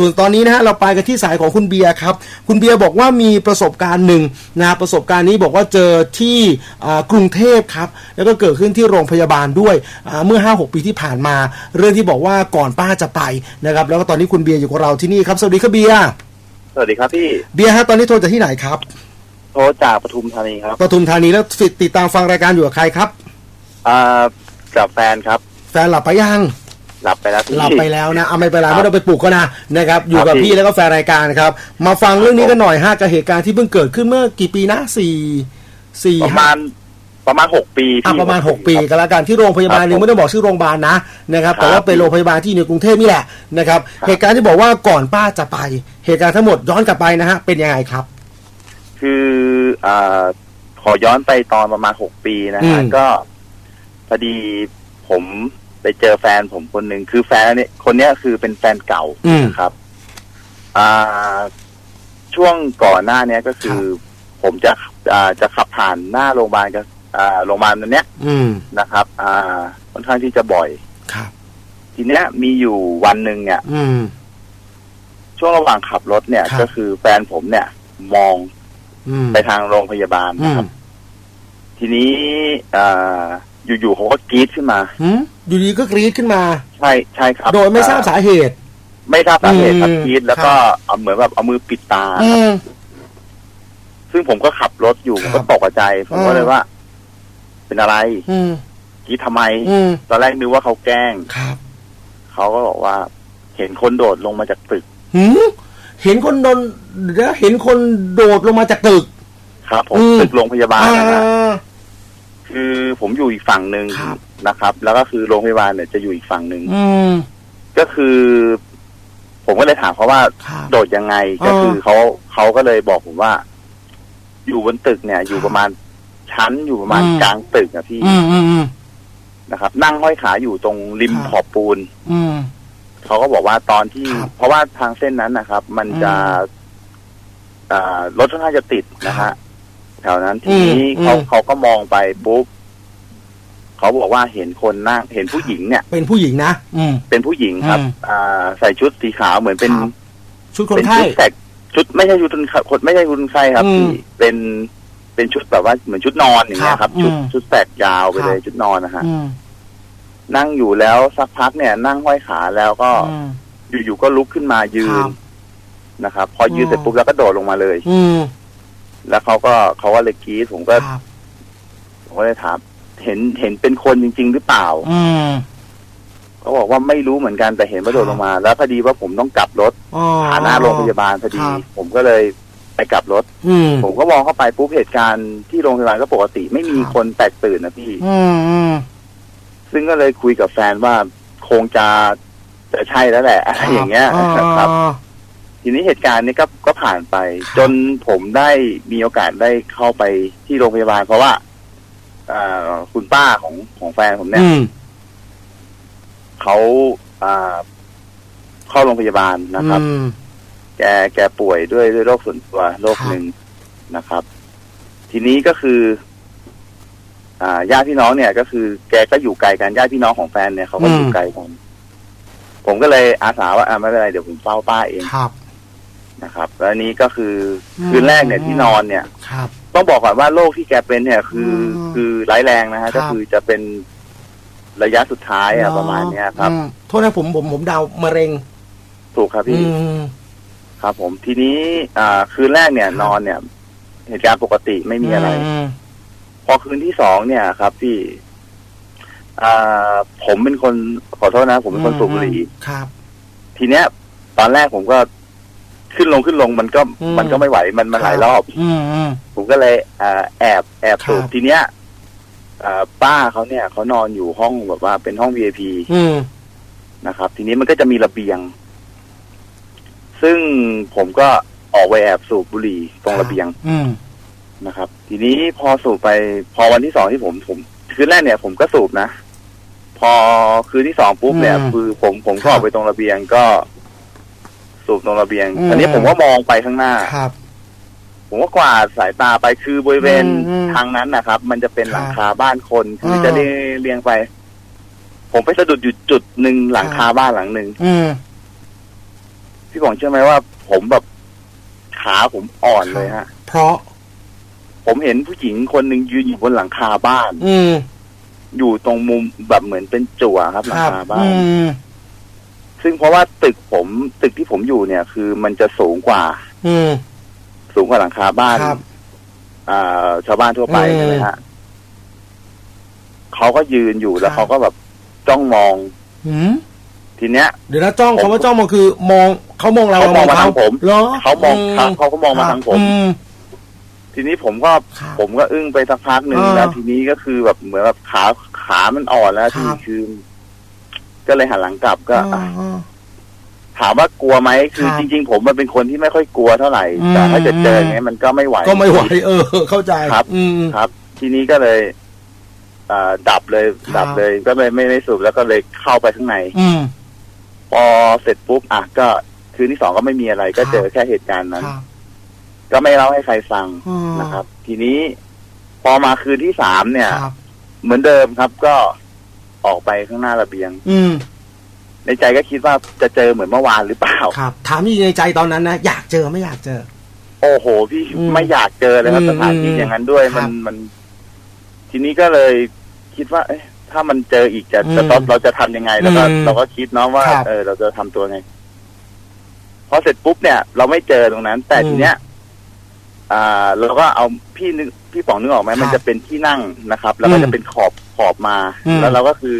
ส่วนตอนนี้นะฮะเราไปกันที่สายของคุณเบียร์ครับ คุณเบียร์บอกว่ามีประสบการณ์หนึ่งนะฮะประสบการณ์นี้บอกว่าเจอที่อ่ากรุงเทพครับ แล้วก็เกิดขึ้นที่โรงพยาบาลด้วยอ่าเมื่อ 5-6 ปีที่ผ่านมา เรื่องที่บอกว่าก่อนป้าจะไปนะครับ แล้วก็ตอนนี้คุณเบียร์อยู่กับเราที่นี่ครับ สวัสดีครับเบียร์สวัสดีครับพี่เบียร์ฮะตอนนี้โทรจากที่ไหนครับโทรจากปทุมธานีครับปทุมธานีแล้วติดตามฟังรายการอยู่กับใครครับอ่ากับแฟนครับ แฟนหลับไปยัง หลับไปแล้วพี่ หลับไปแล้วนะเอาไม่เป็นไรครับไม่ต้องไปปลุกก็นะนะครับอยู่กับครับพี่ พี่แล้วก็แฟนรายการครับมาฟังเรื่องนี้กันหน่อยฮะกับเหตุการณ์ที่เพิ่งเกิดขึ้นเมื่อกี่ปีนะสี่สี่ประมาณประมาณหกปีอะพี่ ประมาณ 6 ปีก็แล้วกันที่โรงพยาบาลหนึงไม่ต้องบอกชื่อโรงพยาบาลนะนะครับแต่ว่าเป็นโรงพยาบาลที่อยู่ในกรุงเทพนี่แหละนะครับเหตุการณ์ที่บอกว่าก่อนป้าจะไป เหตุการณ์ทั้งหมดย้อนกลับไปนะฮะเป็นยังไงครับ คืออ่าขอย้อนไปตอนประมาณหกปีนะฮะ อืม ก็พอดีผม ไปเจอแฟนผมคนหนึ่งคือแฟนเนี่ยคนเนี้ยคือเป็นแฟนเก่าอืม นะครับ อ่า ช่วงก่อนหน้าเนี้ยก็คือ ผมจะอ่าจะขับผ่านหน้าโรงพยาบาลกับอ่าโรงพยาบาลนั้นเนี้ยอืม นะครับ อ่าค่อนข้างที่จะบ่อย ครับ ทีเนี้ยมีอยู่วันหนึ่งเนี่ย อืม ช่วงระหว่างขับรถเนี่ย ครับ ก็คือแฟนผมเนี่ย มองอืมไปทางโรงพยาบาลอืนะคมรับ ทีนี้อ่า อยู่ๆเขาก็กรี๊ดขึ้นมาหืมอยู่ดีก็กรี๊ดขึ้นมา ใช่ใช่ครับโดยไม่ทราบอ่สาเหตุ ไม่ทราบสาเหตุครับอืมกรี๊ดแล้วก็เอาเหมือนแบบเอามือปิดตา อืม ซึ่งผมก็ขับรถอยู่คผรับมก็ตกใจผมก็อืมเลยว่า เป็นอะไรอืมกรี๊ดทำไม อืมตอนแรกนึกว่าเขาแกล้งครับเขาก็บอกว่า เห็นคนโดดลงมาจากตึกหืมเห็นคนโดนเดี๋ยวเห็นคนโดดลงมาจากตึก ครับ ผมอืม ตึกโรงพยาบาลอ่านะฮะ คือผมอยู่อีกฝั่งหนึ่งครับ นะครับ แล้วก็คือโรงพยาบาลเนี่ยจะอยู่อีกฝั่งหนึ่งอืมก็คือ ผมก็เลยถามเขาว่าครับ โดดยังไงอ๋อก็คือเขาเขาก็เลยบอกผมว่า อยู่บนตึกเนี่ย อยู่ครับประมาณชั้นอยู่ประมาณอืม กลางตึกอะพี่อืมอืมอืม นะครับ นั่งห้อยขาอยู่ตรงริมครับ ขอบปูน อืม เขาก็บอกว่าตอนที่ ครับเพราะว่าทางเส้นนั้นนะครับ มันจะอืมอ่ารถค่อนข้างจะติดนะครัฮะบ แถวนั้นทีนี้อืมเขาอืมเขาก็มองไปปุ๊บเขาบอกว่าเห็นคนนั่งเห็นผู้หญิงเนี่ย เป็นผู้หญิงนะอืมเป็นผู้หญิงครับอืมอ่า ใส่ชุดสีขาวเหมือนเป็นครับชุดคนเป็นไข้ชุดแสกชุดไม่ใช่ชุดคนไข้คนไม่ใช่ชุดคนไข้ครับอืมพี่เป็นเป็นชุดแบบว่าเหมือนชุดนอนอย่างเงี้ยคครัรับบชุดอืมชุดแสกยาวไปเลยครับชุดนอนนะฮะอืมนั่งอยู่แล้วสักพักเนี่ย นั่งห้อยขาแล้วก็อืมอยู่ๆก็ลุกขึ้นมายืคนรับนะครับ พอยืนอืมเสร็จปุ๊บแล้วก็โดดลงมาเลย อืม แล้วเขาก็เขาก็เลยกรีดผมก็ครับผมก็เลยถามเห็นเห็นเป็นคนจริง ๆ หรือเปล่าอืม เขาบอกว่าไม่รู้เหมือนกันแต่เห็นว่าโดดครับลงมา แล้วพอดีว่าผมต้องกลับรถอ๋อหาหน้าโรงพยาบาลพอดี ครับ ผมก็เลยไปกลับรถ อืม ผมก็มองเข้าไปปุ๊บเหตุการณ์ที่โรงพยาบาลก็ปกติไม่มีครับ คนแตกตื่นนะพี่ อืมอืม ซึ่งก็เลยคุยกับแฟนว่าคงจะจะใช่แล้วแหละอะไรอย่างเงี้ยครับอ๋อ ทีนี้เหตุการณ์นี้ก็ก็ผ่านไปครับจนผมได้มีโอกาสได้เข้าไปที่โรงพยาบาล เพราะว่าอ่าคุณป้าของของแฟนผมเนี่ยอืมเขาอ่าเข้าโรงพยาบาลนะครับอืมแกแกป่วยด้วยด้วยโรคส่วนตัวโรคครับหนึ่งนะครับ ทีนี้ก็คือ อ่าญาติพี่น้องเนี่ย ก็คือ แกก็อยู่ไกลกันญาติพี่น้องของแฟนเนี่ยเขาก็อยู่ไกลกันผมก็เลยอาสาว่าอ่าไม่เป็นไรเดี๋ยวผมเฝ้าป้าเองครับ นะครับ แล้วอันนี้ก็คืออมคืนแรกเนี่ยที่นอนเนี่ย ครับ ต้องบอกก่อนว่าโรคที่แกเป็นเนี่ยคืออมคือร้ายแรงนะฮะครับ ก็คือจะเป็นระยะสุดท้ายอะประมาณเนี้ยครับ อืมโทษนะผมผมผมเดามะเร็ง ถูกครับอืพี่มครับ ผมทีนี้อ่าคืนแรกเนี่ย ครับ นอนเนี่ย เหตุการณ์ปกติไม่มีอะไร มพอคืนที่สองเนี่ยครับพี่อ่าผมเป็นคนขอโทษนะ ผมเป็นคนสูบบุหรี่ ครับ ทีเนี้ย ตอนแรกผมก็ ขึ้นลงขึ้นลงมันก็อืมมันก็ไม่ไหวมันมันหลายรอบอืมอืมผมก็เลยอ่าแอบแอบสูบครับทีเนี้ยอ่าป้าเขาเนี่ยเขานอนอยู่ห้องแบบว่าเป็นห้อง VIP อืมนะครับ ทีนี้มันก็จะมีระเบียง ซึ่งผมก็ออกไปแอบสูบบุหรี่ตรงระเบียงอืมนะครับ ทีนี้พอสูบไป พอวันที่สองที่ผมผมคืนแรกเนี่ย ผมก็สูบนะพอคืนที่สองปุ๊บเนี่ยอืมคือผมผมครัก็อบอกไปตรงระเบียงก็ สูบตรงระเบียง อืม อันนี้ผมก็มองไปข้างหน้า ครับ ผมก็กวาดสายตาไปคือบริเวณอืมอืมทางนั้นนะครับ มันจะเป็นครับหลังคาบ้านคนคืออาจะเรียงเรียงไป ผมไปสะดุดอยู่จุดหนึ่งหลังคาบ้านหลังหนึ่งอืม พี่บอกเชื่อไหมว่า ผมแบบขาผมอ่อนเลยฮะ เพราะ ผมเห็นผู้หญิงคนหนึ่งยืนอยู่บนหลังคาบ้าน อืมอยู่ตรงมุมแบบเหมือนเป็นจั่วครับหลัคงรับคาบ้าอืน ม ซึ่งเพราะว่าตึกผมตึกที่ผมอยู่เนี่ย คือมันจะสูงกว่า อืมสูงกว่าหลังคาบ้านครับ อ่า ชาวบ้านทั่วไปอืม ใช่ไหมฮะเขาก็ยืนอยู่แล้วครับเขาก็แบบจ้องมองหืมทีเนี้ย เดี๋ยวนะจ้องผมคำว่าจ้องมองคือ มองเขามองเราเขามองมาทางผม เหรอเขามองเขาเขาก็มองมาทางผม อืทีนี้ผมก็ครับผมก็อึ้งไปสักพักหนึ่งอ่าแล้วทีนี้ก็คือแบบเหมือนแบบขาขามันอ่อนแล้วครัที่บคือ ก็เลยหันหลังกลับก็อ่าอะอ่าถามว่ากลัวไหมคือครับ จริง ๆ ผมมันเป็นคนที่ไม่ค่อยกลัวเท่าไหร่อืมแต่ถ้าจะเจออย่างเงี้ยมันก็ไม่ไหว ก็ไม่ไหวเออ เข้าใจครับ อืม ครับ ทีนี้ก็เลยอ่าดับเลยครับ ดับเลย ก็เลยไม่ได้สูบแล้วก็เลยเข้าไปข้างใน อืม พอเสร็จปุ๊บอะก็คืนที่สองก็ไม่มีอะไร ก็เจอแค่เหตุการณ์นั้น ครับ ก็ไม่เล่าให้ใครฟังอืม นะครับ ทีนี้พอมาคืนที่สามเนี่ย ครับ เหมือนเดิมครับก็ ออกไปข้างหน้าระเบียง อืม ในใจก็คิดว่าจะเจอเหมือนเมื่อวานหรือเปล่า ครับ ถามจริงๆในใจตอนนั้นนะอยากเจอไม่อยากเจอ โอ้โห พี่อืมไม่อยากเจอเลยครับอืมสถานที่อืมอย่างนั้นด้วยครัมับนมัน ทีนี้ก็เลยคิดว่า เอ๊ะ ถ้ามันเจออีกจะอืมจะต้องเราจะทำยังไงแล้วก็อืมเราก็คิดเนาะว่า ครับเออ เราจะทำตัวไงพอเสร็จปุ๊บเนี่ย เราไม่เจอตรงนั้น แต่อืมทีเนี้ย อ่าเราก็เอาพี่นึกพี่ป๋องนึกออกไหมครับมันจะเป็นที่นั่งนะครับ แล้วก็อืมจะเป็นขอบข อบมา อืม แล้วเราก็คือ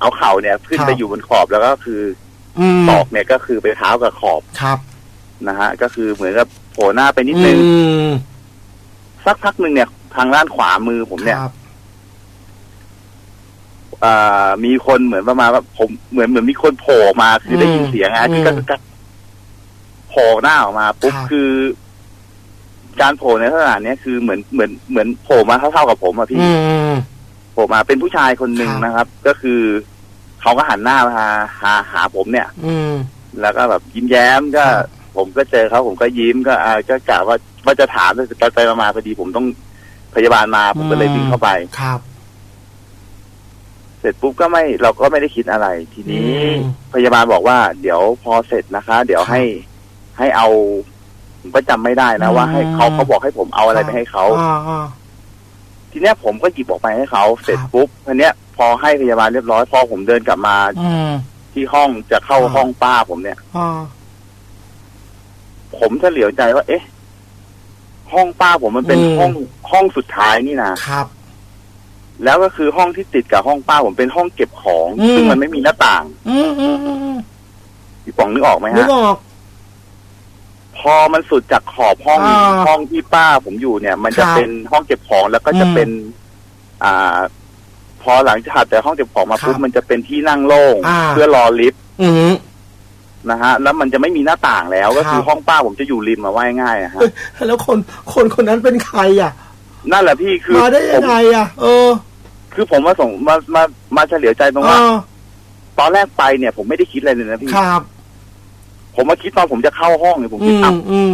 เอาเข่าเนี่ยขึ้นครับไปอยู่บนขอบแล้วก็คืออืมตอกเนี่ยก็คือไปเท้ากับขอบครับนะฮะ ก็คือเหมือนกับโผล่หน้าไปนิดนึง อืมสักพักหนึ่งเนี่ย ทางด้านขวามือผมเนี่ย ครับ อ่ามีคนเหมือนประมาณว่าผมเหมือนเหมือนมีคนโผล่ออกมาคือได้ยินเสียงอะคือก็ก็โผล่หน้าออกมาปุ๊บครับ คือ การโผล่ในลักษณะเนี้ยคือเหมือนเหมือนเหมือนโผล่มาเท่าๆกับผมอะพี่ อืม โผล่มาเป็นผู้ชายคนหนึ่งครับนะครับ ก็คือเขาก็หันหน้ามาหาหาหาผมเนี่ย อืมแล้วก็แบบยิ้มแย้มก็ครับผมก็เจอเขาผมก็ยิ้มก็อ่าก็กะว่าว่าจะถามแต่ไปๆมาๆพอดีผมต้องพยาบาลมาผมก็เลยวิ่งเข้าไปครับ เสร็จปุ๊บก็ไม่เราก็ไม่ได้คิดอะไร ทีนี้อืมพยาบาลบอกว่า เดี๋ยวพอเสร็จนะคะ เดี๋ยวครับให้ให้เอาผมก็จำไม่ได้นะว่าให้อืมเขาเขาบอกให้ผมเอาอะไรไปให้เขาอ่าอ่า ทีเนี้ยผมก็หยิบออกไปให้เขาเสร็จครับปุ๊บทีเนี้ยพอให้พยาบาลเรียบร้อยพอผมเดินกลับมาอืมที่ห้องจะเข้าครับห้องป้าผมเนี่ยอ่าผมเฉลียวใจว่า เอ๊ะ ห้องป้าผมมันเป็นอืมห้องห้องสุดท้ายนี่นะ ครับ แล้วก็คือห้องที่ติดกับห้องป้าผมเป็นห้องเก็บของ อืม ซึ่งมันไม่มีหน้าต่างอืมอืมอืมอืมพี่ป๋องนึกออกไหมนึฮะกออกพ อมันสุดจากขอบห้องอ่าห้องที่ป้าผมอยู่เนี่ย มันจะครับเป็นห้องเก็บของแล้วก็จะอืมเป็น อ่า พอหลังจากถัดแต่ห้องเก็บของมาครับปุ๊บมันจะเป็นที่นั่งโล่งอ่า เพื่อรอลิฟต์อืม นะฮะ แล้วมันจะไม่มีหน้าต่างแล้ว ก็คือครับ ห้องป้าผมจะอยู่ริมมาว่ายง่ายอะฮะเฮ้ยแล้วคนคนคนนั้นเป็นใครอะ นั่นแหละพี่คือมาได้ผยังมไงอะ เออคือผมมาส่งมามามาเฉลียวใจตรงเอว่า อตอนแรกไปเนี่ย ผมไม่ได้คิดอะไรเลยนะพี่ ครับ ผมมาคิดตอนผมจะเข้าห้องเนี่ยผมอืคิดมอะอืม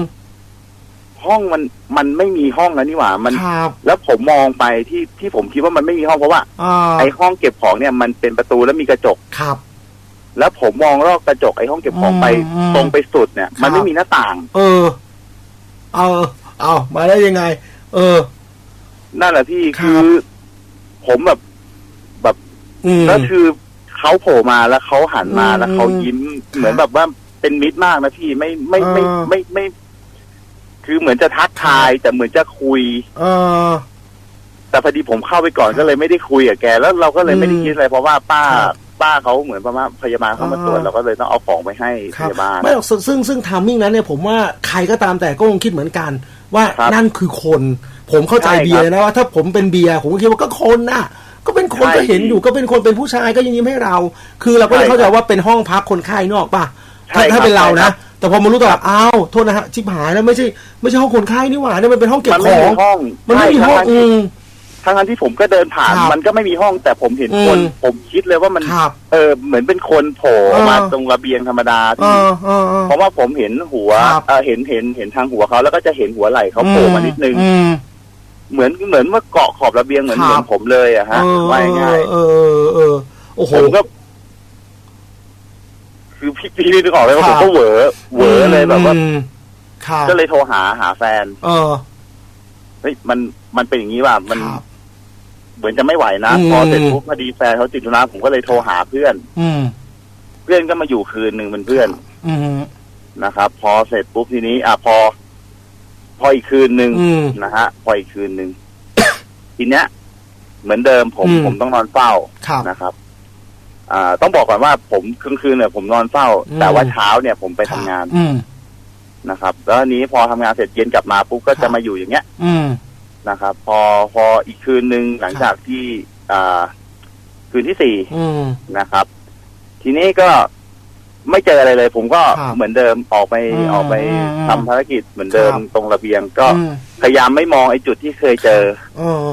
ห้องมันมันไม่มีห้องแล้วนี่หว่า มันครับแล้วผมมองไปที่ที่ผมคิดว่ามันไม่มีห้องเพราะว่าอ่าไอห้องเก็บของเนี่ยมันเป็นประตูแล้วมีกระจกครับ แล้วผมมองรอบกระจกไอห้องเก็บของไปอืมตรงไปสุดเนี่ยครับมันไม่มีหน้าต่าง เออ เอาเอามาได้ยังไง เออ นั่นแหละพี่ครับคือ ผมแบบอืมก็คือเขาโผล่มาแล้วเขาหันมาอืมแล้วเขายิ้มครับเหมือนแบบว่า เป็นมิตรมากนะพี่ไม่ไม่ไม่เออไม่ไม่ คือเหมือนจะทักทายแต่เหมือนจะคุย เออ แต่พอดีผมเข้าไปก่อนก็เลยไม่ได้คุยกับแก แล้วเราก็เลยไม่ได้คิดอะไรเพราะว่าป้าครับป้าเขาเหมือนประมาณพยาบาลเข้ามาตรวจอ่าเราก็เลยต้องเอาของไปให้คพรับยาบาลไม่หรอกซึ่งซึ่งซึ่งทามมิ่งนั้นเนี่ยผมว่าใครก็ตามแต่ก็คงคิดเหมือนกัน ว่าครับนั่นคือคน ผมเข้าใจใช่ครับเบียร์เลยนะว่าถ้าผมเป็นเบียร์ผมก็คิดว่าก็คนน่ะ ก็เป็นคนใช่ก็เห็นอยู่ก็เป็นคนเป็นผู้ชายก็ยังยิ้มให้เรา คือเราก็เลยใช่เข้าใจครับว่าเป็นห้องพักคนไข้นอกป่ะใช่ ถ้าถ้าครับเป็นเราใช่ครันะบแต่พอมารู้ตอนหลังอ้าวโทษนะฮะชิบหายแล้วไม่ใช่ไม่ใช่ห้องคนไข้นี่หว่าเนี่ยมันเป็นห้องเก็บมันขไม่อมีงห้องมันไม่มีห้องใช่อืมทั้งทั้งๆที่ผมก็เดินผ่านครับมันก็ไม่มีห้องแต่ผมเห็นคนอืมผมคิดเลยว่ามันครับเออเหมือนเป็นคนโผล่ออกมาเออตรงระเบียงธรรมดาเอพี่อเออเออเพราะว่าผมเห็นหัวครับเออเห็นเห็นเห็นทางหัวเขาแล้วก็จะเห็นหัวไหล่เขาโผล่มานิดนึงอืมเหมือนเหมือนเมื่อเกาะขอบระเบียงเหมือนครับเหมือนผมเลยอะฮะเออว่าง่ายเออเออเออโอ้โหผมก็ คคือพี่พี่นึกออกเลยว่าคผรับมก็เหวอเหวอเลยแบบว่าอืมครับก็เลยโทรหาหาแฟน เออเฮ้ยมันมันเป็นอย่างนี้ว่ามันครับเหมือนจะไม่ไหวนะอืมพอเสร็จปุ๊บพอดีแฟนเขาติดธุระผมก็เลยโทรหาเพื่อน อืมเพื่อนก็มาอยู่คืนหนึ่งเป็นเพื่อน อืมนะครับ พอเสร็จปุ๊บทีนี้ อะพอ พออีกคืนหนึ่งอืมนะฮะพออีกคืนหนึ่งทีเนี้ย เหมือนเดิมผมอืมผมต้องนอนเฝ้าครับนะครับอ่า ต้องบอกก่อนว่าผมกลางคืนเนี่ยผมนอนเฝ้าอืมแต่ว่าเช้าเนี่ยผมไปทำงานอืมนะครับ แล้วอันนี้พอทำงานเสร็จเย็นกลับมาปุ๊บก็ครัจะบมาอยู่อย่างเงี้ย อืมนะครับ พอพออีกคืนหนึ่งหลังครับจากที่อ่าคืนที่สี่อืมนะครับ ทีนี้ก็ไม่เจออะไรเลย ผมก็ครับเหมือนเดิมออกไปอืมออกไปอืมทำภารกิจเหมือนเดิมครับตรงระเบียง ก็อืมพยายามไม่มองไอ้จุดที่เคยเจอเออ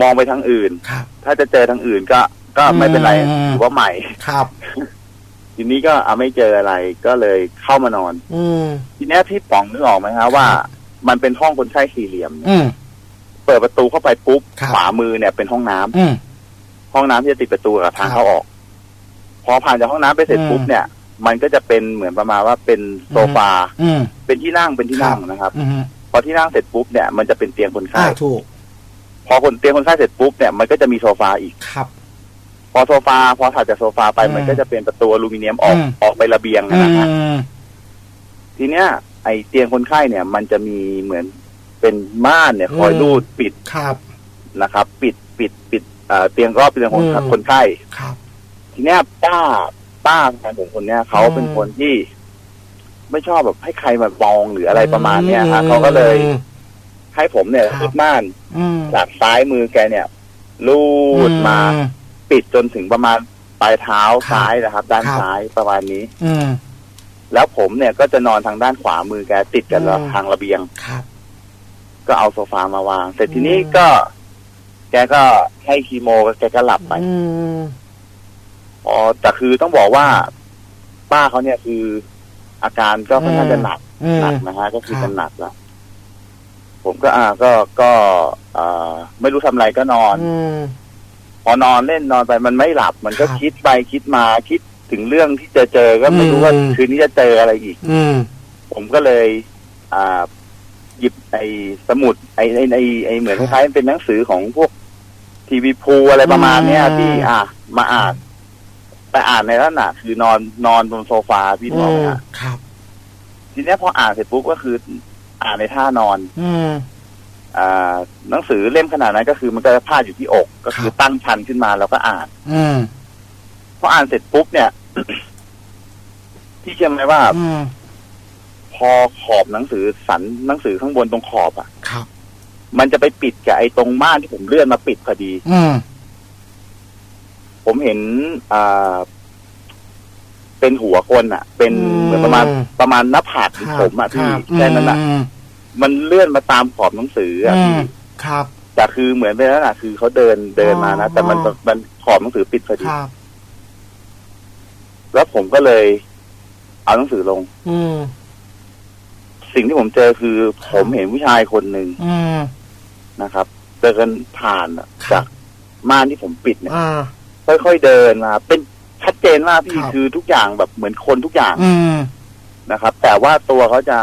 มองไปทางอื่นครับถ้าจะเจอทางอื่นก็ ก็ไม่เป็นไรอืมถือว่าใหม่ ครับ ทีนี้ก็เอาไม่เจออะไรก็เลยเข้ามานอน อืม ทีเนี้ยพี่ป๋องนึกออกไหมฮะว่า มันเป็นห้องคนไข้สี่เหลี่ยมเนี่ยอืม เปิดประตูเข้าไปปุ๊บครับ ขวามือเนี่ยเป็นห้องน้ำอืม ห้องน้ำที่จะติดประตูกับทางครับเข้าออก พอผ่านจากห้องน้ำไปเสร็จอืมปุ๊บเนี่ย มันก็จะเป็นเหมือนประมาณว่าเป็นโซฟา อืม เป็นที่นั่งเป็นที่นั่งนะครับ อืมพอที่นั่งเสร็จปุ๊บเนี่ยมันจะเป็นเตียงคนอ่าไข้ถูก พอคนเตียงคนไข้เสร็จปุ๊บเนี่ยมันก็จะมีโซฟาอีก ครับ พอโซฟา พอถัดจากโซฟาไปอืม มันก็จะเป็นประตูอลูมิเนียมออกอืมออกไประเบียงอืนะฮะม ทีเนี้ยไอเตียงคนไข้เนี่ย มันจะมีเหมือนเป็นม่านเนี่ย คอยอืม รูดปิดครับ นะครับ ปิดปิดปิดเอ่อเตียงรอบเตียงคนอืม คนไข้ ครับ ทีเนี้ยป้าป้าแฟนผมคนเนี้ยเขาอืม เป็นคนที่ ไม่ชอบแบบให้ใครมามองหรืออะไรประมาณเนี้ยฮะเขาก็เลยให้ผมเนี่ยครับ รูดม่านอืมจากซ้ายมือแกเนี่ยลูดมา อื ปิดจนถึงประมาณปลายเท้าครับซ้ายนะครับ ด้านครับ ซ้ายประมาณนี้ อืม แล้วผมเนี่ยก็จะนอนทางด้านขวามือแกติดกันอืม ทางระเบียง ครับ ก็เอาโซฟามาวาง เสร็จทีนี้อืมก็ แกก็ให้คีโมแกก็หลับไป อืม อ๋อแต่คือต้องบอกว่า ป้าเขาเนี่ยคืออาการก็ค่อนข้างจะหนัก อืม หนักนะฮะก็คือครับ จะหนักแล้วผมก็อ่าก็ก็อ่าไม่รู้ทำอะไรก็นอน อืม พอนอนเล่นนอนไปมันไม่หลับ มันก็ครับคิดไปคิดมาคิดถึงเรื่องที่จะเจอก็ไม่รู้ว่าอืมคืนนี้จะเจออะไรอีก อืมผมก็เลย อ่า หยิบไอ้สมุด ไอ้ไอ้ไอ้ไอ้เหมือนคล้ายๆเป็นหนังสือของพวกทีวีพูอะไรประมาณเนี้ยอืมที่อะมาอ่านแต่อ่านในลักษณะคือนอนนอนบนโซฟาพี่นอนนะฮะครับ ทีเนี้ยพออ่านเสร็จปุ๊บก็คือ อ่านในท่านอน อืมอ่า หนังสือเล่มขนาดนั้นก็คือมันก็จะพาดอยู่ที่อก ก็คือครับตั้งชันขึ้นมาแล้วก็อ่าน อืมพออ่านเสร็จปุ๊บเนี่ยพี่เชื่อไหมว่าอืมพอขอบหนังสือสันหนังสือข้างบนตรงขอบอะครับมันจะไปปิดกับไอ้ตรงม่านที่ผมเลื่อนมาปิดพอดี อืมผมเห็นอ่าเป็นหัวคนอะ เป็นอืมเหมือนประมาณประมาณหน้าผากของผมอะพี่ครับแค่นั้นอะ มมันเลื่อนมาตามขอบหนังสืออะอืพี่มครับ แต่คือเหมือนเป็นลักษณะคือเขาเดินเดินมานะแต่มันอ๋อมันขอบหนังสือปิดพอดีครับ แล้วผมก็เลย เอาหนังสือลง อืม สิ่งที่ผมเจอคือ ผมเห็นผู้ชายคนหนึ่งอืม นะครับเดินผ่านอะครับ จากม่านที่ผมปิดเนี่ย อ่า ค่อยๆเดินมาเป็นชัดเจนมากพี่ครับ คือทุกอย่างแบบเหมือนคนทุกอย่าง อืม นะครับ แต่ว่าตัวเขาจะ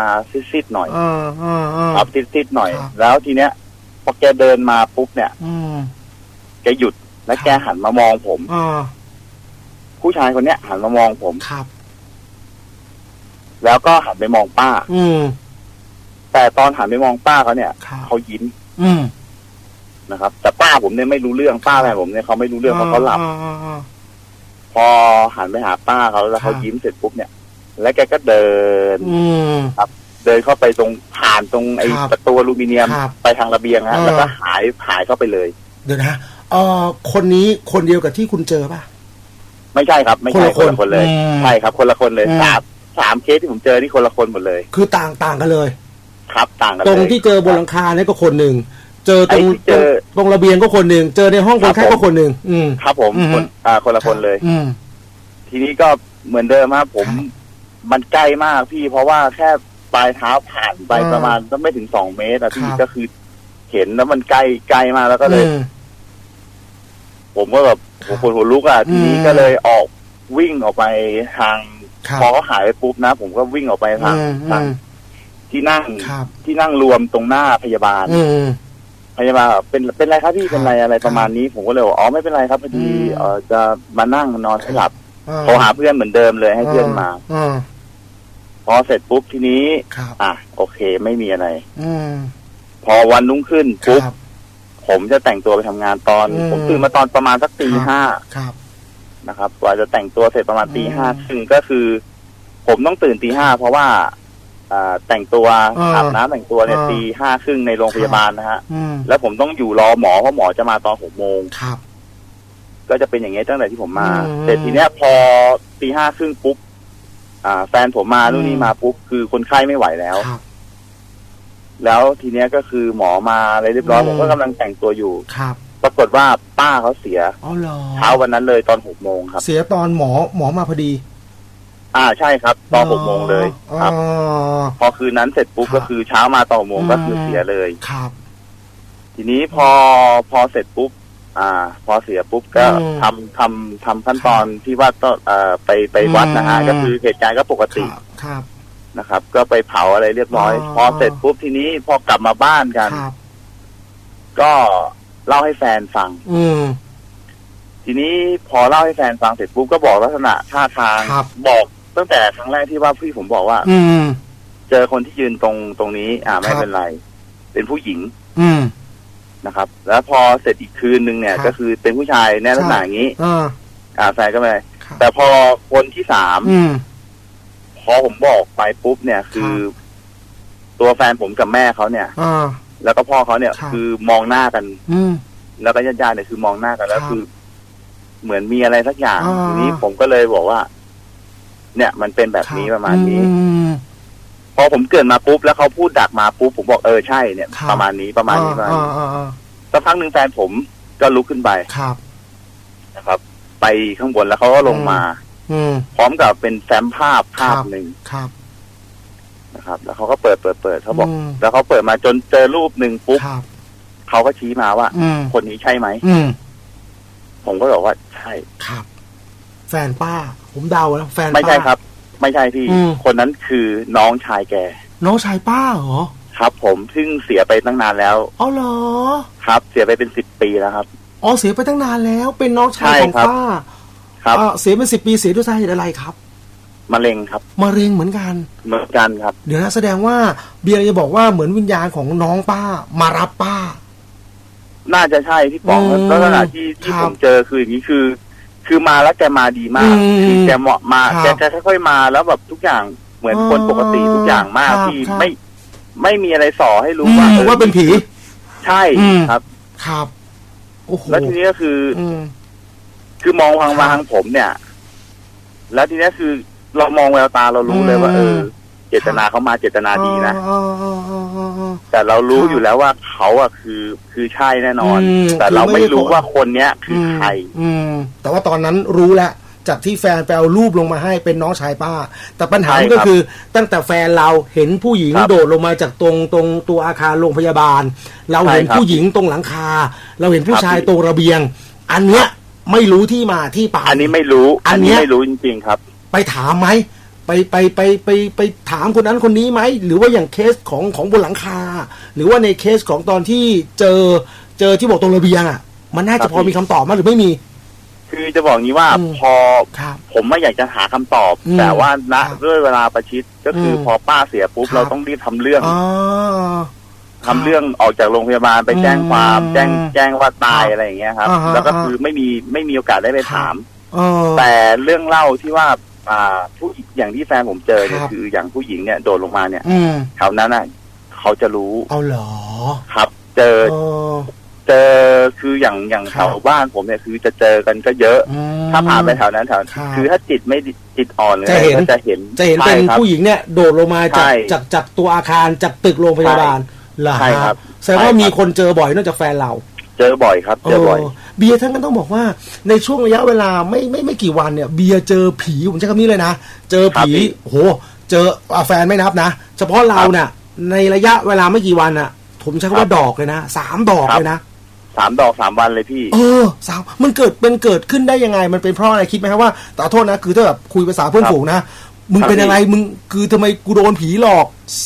ซิดๆหน่อยอ่าอ่าอ่า ครับซิดๆหน่อย ครับ แล้วทีเนี้ยพอแกเดินมาปุ๊บเนี่ยอืม แกหยุดและครับแกหันมามองผม อ่าผู้ชายคนเนี้ยหันมามองผม ครับ แล้วก็หันไปมองป้า อืมแต่ตอนหันไปมองป้าเขาเนี่ยครับเขายิ้มอืมนะครับ แต่ป้าผมเนี่ยไม่รู้เรื่องป้าแม่ผมเนี่ยเขาไม่รู้เรื่องเพราะเขาหลับ อ่อ่าอ่า พอหันไปหาป้าเขาแล้วเขาครับ ยิ้มเสร็จปุ๊บเนี่ย แล้วแกก็เดินอืมเดินเข้าไปตรงผ่านตรงไอ้ครับประตูอลูมิเนียมครับไปทางระเบียงฮะเออแล้วก็หายหายเข้าไปเลย เดี๋ยวนะเอ่อคนนี้คนเดียวกับที่คุณเจอป่ะ ไม่ใช่ครับ ไม่ใช่คนละคนคนละคนเลยอืมใช่ครับ คนละคนเลยอืมสามสามเคสที่ผมเจอนี่คนละคนหมดเลย คือต่างต่างกันเลย ครับ ต่างกันตรงเลยที่เจอบนหลังคาเนี่ยก็คนหนึ่งเจอตรงไอ้ที่เจอตรงตรงระเบียงก็คนหนึ่งเจอในห้องคนไข้ครับผมก็คนหนึ่งอืมครับ ผมอืมคนอ่าคนละคนเลย อืมทีนี้ก็เหมือนเดิมครับผมครับ มันใกล้มากพี่ เพราะว่าแค่ปลายเท้าผ่านไปอ่าประมาณก็ไม่ถึงสองเมตรอะพี่ครับ ก็คือ เห็นแล้วมันใกล้ใกล้มากแล้วก็เลย อืม ผมก็แบบครับหัวคนหัวลุกอะทีนี้อืม ก็เลยออกวิ่งออกไปทางครับพอเขาหายไปปุ๊บนะ ผมก็วิ่งออกไปทางอืมทางอืมที่นั่งครับที่นั่งรวมตรงหน้าพยาบาล อืม พยาบาลบอกเป็นเป็นไรครับพี่ครับเป็นไรอะไรประมาณนี้ ผมก็เลยบอกอ๋อไม่เป็นไรครับพอดีอืม เออจะมานั่งนอนให้หลับอ่โทรหาเพื่อนเหมือนเดิมเลยให้เพื่อนมาอ่า พอเสร็จปุ๊บทีนี้ ครับอะโอเคไม่มีอะไร อืมพอวันรุ่งขึ้นคปุ๊บรับ ผมจะแต่งตัวไปทำงานตอน อืม ผมตื่นมาตอนประมาณสักตีครับห้าครับ นะครับกว่าจะแต่งตัวเสร็จประมาณตีอืมห้าซึ่งก็คือ ผมต้องตื่นตีห้าเพราะว่าอ่าแต่งตัวอ่าอาบน้ำแต่งตัวเนี่ยอ่าตีห้าครึ่งในโรงพยาบาลนะฮะ อืมแล้วผมต้องอยู่รอหมอเพราะหมอจะมาตอนหกโมง ครับ ก็จะเป็นอย่างเงี้ยตั้งแต่ที่ผมมา อืม เสร็จทีเนี้ยพอตีห้าครึ่งปุ๊บ อ่า แฟนผมมานู่นนี่อืมมาปุ๊บคือคนไข้ไม่ไหวแล้ว ครับ แล้วทีเนี้ยก็คือหมอมาอะไรเรียบร้อยอืม ผมก็กำลังแต่งตัวอยู่ ครับปรากฏว่าป้าเขาเสียอ๋อเหรอเช้าวันนั้นเลยตอนหกโมงครับ เสียตอนหมอหมอมาพอดีอ่าใช่ครับ ตอนหกโมงเลยครับอ๋อพอคืนนั้นเสร็จปุ๊บครับก็คือเช้ามาตอนหกโมงอืม ก็คือเสียเลย ครับ ทีนี้พอพอเสร็จปุ๊บ อ่า พอเสียปุ๊บก็อืม ทำทำทำขั้นตอนที่ว่าต้องเอ่อไปไปวัดนะฮะ อืม ก็คือเหตุการณ์ก็ปกคติรับครับ นะครับ ก็ไปเผาอะไรเรียบร้อย อ๋อ พอเสร็จปุ๊บทีนี้พอกลับมาบ้านกัน ครับ ก็เล่าให้แฟนฟัง อืม ทีนี้พอเล่าให้แฟนฟังเสร็จปุ๊บก็บอกลักษณะท่าทางครับ บอกตั้งแต่ครั้งแรกที่ว่าพี่ผมบอกว่า อืม เจอคนที่ยืนตรงตรงนี้ อ่า ไม่ครับ เป็นไร เป็นผู้หญิง อืม นะครับ แล้วพอเสร็จอีกคืนนึงเนี่ยครับก็คือเป็นผู้ชายแน่ลักษณะอย่างนี้อ่าอ่าแฟนก็ไม่เป็นไรครับแต่พอคนที่สามอืมพอผมบอกไปปุ๊บเนี่ยคือ ตัวแฟนผมกับแม่เขาเนี่ยอ่าแล้วก็พ่อเขาเนี่ยครับคือมองหน้ากัน อืมแล้วก็ญาติๆเนี่ยคือมองหน้ากันแล้วครับคือ เหมือนมีอะไรสักอย่างอ่าทีนี้ผมก็เลยบอกว่า เนี่ย มันเป็นแบบนี้ประมาณนี้ อืมพอผมเกิดมาปุ๊บแล้วเขาพูดดักมาปุ๊บผมบอกเออใช่เนี่ย ครับ ประมาณนี้ประมาณนี้ประมาณอ่านี้อ่าอ่าสักพักหนึ่งแฟนผมก็ลุกขึ้นไปครับ นะครับ ไปข้างบนแล้วเขาก็ลงมา อืม พร้อมกับเป็นแฟ้มภาพภาพครับ หนึ่งครับ นะครับ แล้วเขาก็เปิดเปิดเปิดเขาบอกมแล้วเขาเปิดมาจนเจอรูปหนึ่งปุ๊บครับ เขาก็ชี้มาว่า อืม คนนี้ใช่ไหมอืม ผมก็บอกว่าใช่ ครับ แฟนป้า ผมเดาแล้วแฟนป้าไม่ใช่ครับ ไม่ใช่พี่ อืม คนนั้นคือน้องชายแก น้องชายป้าเหรอครับผมซึ่งเสียไปตั้งนานแล้วอ๋อเหรอครับ เสียไปเป็นสิบปีแล้วครับ อ๋อเสียไปตั้งนานแล้ว เป็นน้องชายใช่ของครับ ป้าครับอ่าเสียเป็นสิบปีเสียด้วยสาเหตุอะไรครับมะเร็งครับมะเร็งเหมือนกัน เหมือนกันครับ เดี๋ยวนะแสดงว่าเบียร์จะบอกว่าเหมือนวิญญาณของน้องป้ามารับป้า น่าจะใช่พี่ป๋องอืมลักษณะที่ที่ครับผมเจอคืออย่างนี้คือ คือมาแล้วแกมาดีมากอืมคือแกเหมาะมาครับแกแกค่อยๆมาแล้วแบบทุกอย่างเหมือนคนอ๋อปกติทุกอย่างมากครับที่ครับ ไม่ไม่มีอะไรส่อให้รู้อืมว่าออว่าเป็นผี ใช่อืม ครับ ครับ โอ้โหแล้วทีนี้ก็คือออืม คือมองทางครับมาทางผมเนี่ย แล้วทีนี้คือเรามองแววตาเรารู้เลยว่าอืมเออเจตนาเขามาเจตนาดีนะอ่าอ่าอ่าอ่าอ่า แต่เรารู้ครับอยู่แล้วว่าเขาอะคือคือใช่แน่นอนอืมแต่เราคือไม่ไม่รู้ได้ว่าคนเนี้ยคืออมใครอืมแต่ว่าตอนนั้นรู้แล้วจากที่แฟนไปเอารูปลงมาให้เป็นน้องชายป้า แต่ปัญหาใช่มันก็ครับคือตั้งแต่แฟนเราเห็นผู้หญิงครับโดดลงมาจากตรงตรงตัวอาคารโรงพยาบาล เราเห็นใช่ครับผู้หญิงตรงหลังคา เราเห็นผู้ครับชายตรงระเบียง อันเนี้ยไม่รู้ที่มาที่ไปอันนี้ไม่รู้ อัอันนเนี้นี้ยไม่รู้จริงๆครับ ไปถามไหม ไปไปไปไปไปถามคนนั้นคนนี้ไหมหรือว่าอย่างเคสของของบนหลังคา หรือว่าในเคสของตอนที่เจอเจอที่บอกตรงระเบียงอะ มันน่าครัจะบพอมีคำตอบมั้ยหรือไม่มี คือจะบอกงี้ว่าอืมพอครับผมไม่อยากจะหาคำตอบอืมแต่ว่าณครับด้วยเวลาประชิดก็คืออมพอป้าเสียปุ๊บครับเราต้องรีบทำเรื่องอ๋อทำเรื่องออกจากโรงพยาบาลไปแจ้งความอืมแจ้งแจ้งว่าตายครับอะไรอย่างเงี้ยครับอ่าฮะแล้วก็อ่าฮะคือไม่มีไม่มีโอกาสได้ไปถามเออแต่เรื่องเล่าที่ว่า อ่าผู้อย่างที่แฟนผมเจอเนี่ยครับ คืออย่างผู้หญิงเนี่ยโดดลงมาเนี่ยอืมแถวนั้นน่ะเขาจะรู้เอาเหรอครับ เจอเออ เจอคืออย่างอย่างครับแถวบ้านผมเนี่ยคือจะเจอกันก็เยอะ อืม ถ้าผ่านไปแถวนั้นแถวครับคือถ้าจิตไม่ดีจิตอ่อนเลยจะเห็น ก็จะเห็นจะเห็นใช่เป็นครับ ผู้หญิงเนี่ย โดดลงมาจากใช่จากจากตัวอาคารจากตึกโรงพยาบาลเหรอใช่ครับแสดงว่าใช่ครับ มีคนเจอบ่อยนอกจากแฟนเราเจอบ่อยครับ เจอบ่อยเออ เบียร์ท่านก็ต้องบอกว่าในช่วงระยะเวลาไม่ไม่ไม่กี่วันเนี่ย เบียร์เจอผีผมใช้คำนี้เลยนะ เจอผีครับพี่โอ้โห เจออะแฟนไม่นับนะ เฉพาะเราครับเนี่ยในระยะเวลาไม่กี่วันน่ะ ผมใช้คำครัว่าบดอกเลยนะสามดอกครับเลยนะสามดอกสามวันเลยพี่ เออสาวมันเกิดเป็นเกิดขึ้นได้ยังไง มันเป็นเพราะอะไรคิดไหมครับว่าแต่ขอโทษนะคือถ้าแบบคุยภาษาเพื่อนครับฝูงนะมึงครับเป็นพี่อะไรมึงคือทำไมกูโดนผีหลอก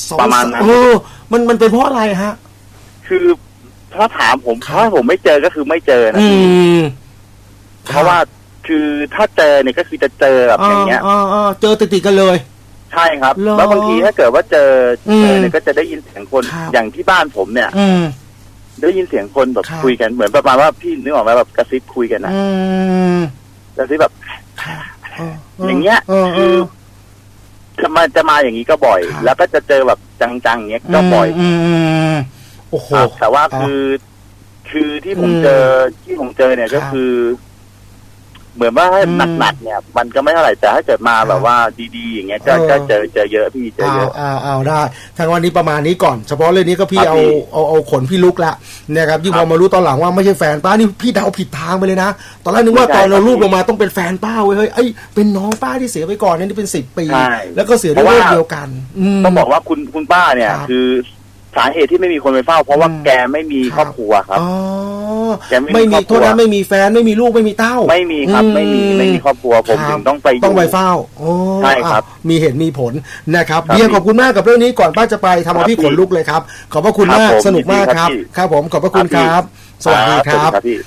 สองประมาณนั้นเออ มันมันเป็นเพราะอะไรฮะ คือ ถ้าถามผมครับถ้าผมไม่เจอก็คือไม่เจอนะอืพี่มเพราะว่าคือถ้าเจอเนี่ยก็คือจะเจอแบบอย่างเงี้ยอ่าอ่าเจอติดติดๆกันเลย ใช่ครับเหรอแล้วบางทีถ้าเกิดว่าเจออืมเจอเนี่ยก็จะได้ยินเสียงคนครับอย่างที่บ้านผมเนี่ย อืมได้ยินเสียงคนแบบครับคุยกันเหมือนประมาณว่าพี่นึกออกไหมแบบกระซิบคุยกันนะอืมกระซิบแบบเอออย่างเงี้ยเออเอคืออจะมาจะมาอย่างนี้ก็บ่อยครับแล้วก็จะเจอแบบจังๆอย่างเงี้ยก็บ่อยอืมอืม โอ้โหครับแต่ว่าอ๋อคือคือที่ผมอืมเจอที่ผมเจอเนี่ยครัก็บคือ เหมือนว่าถ้าอืมหนักๆเนี่ย มันก็ไม่เท่าไหร่แต่ถ้าเกิดมาครับแบบว่าดีๆอย่างเงี้ยก็เออก็เจอเจอเยอะพี่เจอเอาเยอะเอาเอาได้ทางวันนี้ประมาณนี้ก่อน เฉพาะเรื่องนี้ก็พี่ครับเอาพี่เอาเอาขนพี่ลุกละนะครับยิ่งคพรัอบมารู้ตอนหลังว่าไม่ใช่แฟนป้านี่พี่เดาผิดทางไปเลยนะตอนแรกนึกว่าไม่ตใช่อนเราครับรูปลงมาต้องเป็นแฟนป้าเว้ยเฮ้ยไอ้ยเป็นน้องป้าที่เสียไปก่อนเนี่ยนี่เป็นสิบปีใช่แล้วก็เสียด้วยเพโรราะว่าคเดียวกันมต้องบอกว่าคุณคุณป้าเนี่ยครับคือ สาเหตุที่ไม่มีคนไปเฝ้า เพราะว่าอืมแกไม่มีครับครอบครัวครับอ๋อแกไม่มีไม่มีครอบครัวโทษนะไม่มีแฟนไม่มีลูกไม่มีเต้า ไม่มีครับไม่มีอืไม่มีครอบครัวผมครับถึงต้องไปยู่ต้องไปเฝ้าโอ้ใช่ครับอะมีเหตุมีผลนะครับครับเบียร์ขอบคุณมากกับเรื่องนี้ก่อนป้าจะไปทำเอาครับพี่ขนลุกเลยครับ ขอบพระคุณครับมากผมสนุกมากยินดีคครัรับบพี่ครับผมขอบพระคุณครับพี่ครับสวัสดีคสวัสรับดีครับพี่